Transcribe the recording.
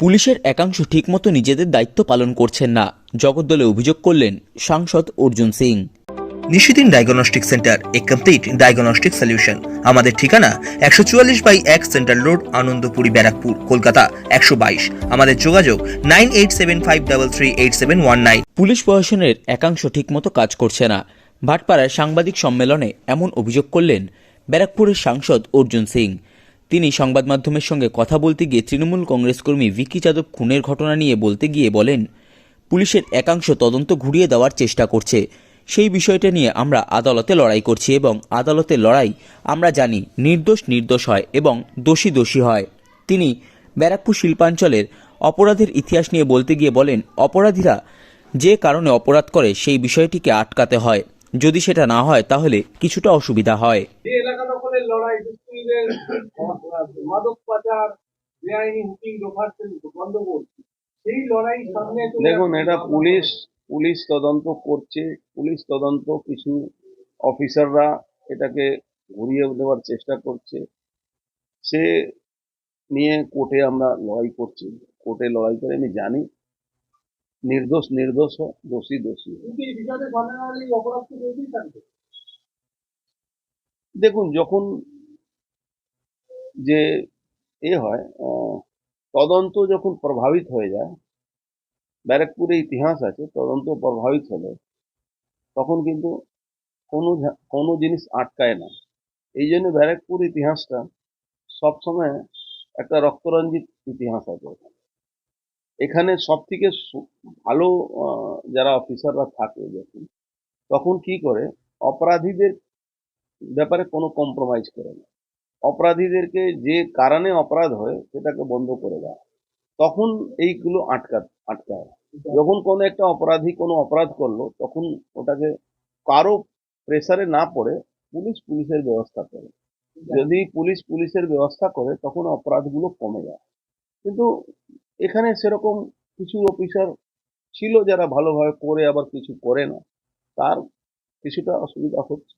পুলিশের একাংশ ঠিকমতো নিজেদের দায়িত্ব পালন করছেন না। জগদ্দলে অভিযোগ করলেন সাংসদ অর্জুন সিং। নিশিদিন ডায়াগনস্টিক সেন্টার এ কমপ্লিট ডায়াগনস্টিক সলিউশন। আমাদের ঠিকানা একশো চুয়াল্লিশ বাই এক সেন্ট্রাল রোড আনন্দপুরি ব্যারাকপুর কলকাতা একশো বাইশ। আমাদের যোগাযোগ nine eight seven five double three eight seven one nine. Police প্রশাসনের একাংশ ঠিকমতো কাজ করছে না। ভাটপাড়ায় সাংবাদিক সম্মেলনে এমন অভিযোগ করলেন ব্যারাকপুরের সাংসদ অর্জুন সিং। তিনি সংবাদ মাধ্যমের সঙ্গে কথা বলতে গিয়ে তৃণমূল কংগ্রেস কর্মী ভিকি যাদব খুনের ঘটনা নিয়ে বলতে গিয়ে বলেন, পুলিশের একাংশ তদন্ত ঘুরিয়ে দেওয়ার চেষ্টা করছে। সেই বিষয়টা নিয়ে আমরা আদালতে লড়াই করছি এবং আদালতের লড়াই আমরা জানি নির্দোষ নির্দোষ হয় এবং দোষী দোষী হয়। তিনি ব্যারাকপুর শিল্পাঞ্চলের অপরাধের ইতিহাস নিয়ে বলতে গিয়ে বলেন, অপরাধীরা যে কারণে অপরাধ করে সেই বিষয়টিকে আটকাতে হয়। যদি সেটা না হয় তাহলে কিছুটা অসুবিধা হয়। দখলের লড়াই দুষ্কৃতীদের মাদক পাচার বেআইনি হুকিং বন্ধ করছে সেই লড়াই সামনে দেখুন এটা পুলিশ পুলিশ তদন্ত করছে পুলিশ তদন্ত কিছু অফিসাররা এটাকে ঘুরিয়ে দেওয়ার চেষ্টা করছে। সে নিয়ে কোর্টে আমরা লড়াই করছি কোর্টে লড়াই করে আমি জানি নির্দোষ নির্দোষ দোষী দোষী হয়। কিন্তু এই বিচারে সামনে হলে এই অপরাধ তো চলতেই থাকবে দেখুন, যখন যে এ হয় তদন্ত যখন প্রভাবিত হয়ে যায়, ব্যারাকপুরে ইতিহাস আছে, তদন্ত প্রভাবিত হলে তখন কিন্তু কোনো কোনো জিনিস আটকায় না। এই জন্য ব্যারাকপুর ইতিহাসটা সবসময় একটা রক্তরঞ্জিত ইতিহাস আছে। এখানে সব থেকে ভালো যারা অফিসাররা থাকে যখন, তখন কি করে, অপরাধীদের ব্যাপারে কোনো কম্প্রোমাইজ করে না। অপরাধীদেরকে যে কারণে অপরাধ হয়, সেটাকে বন্ধ করে দেয় তখন এইগুলো আটকা আটকায় যখন কোনো একটা অপরাধী কোনো অপরাধ করল, তখন ওটাকে কারও প্রেসারে না পড়ে পুলিশ পুলিশের ব্যবস্থা করে। যদি পুলিশ পুলিশের ব্যবস্থা করে, তখন অপরাধগুলো কমে যায়। কিন্তু এখানে সেরকম কিছু অফিসার ছিল যারা ভালোভাবে করে আবার কিছু করে না। তার কিছুটা অসুবিধা হচ্ছে।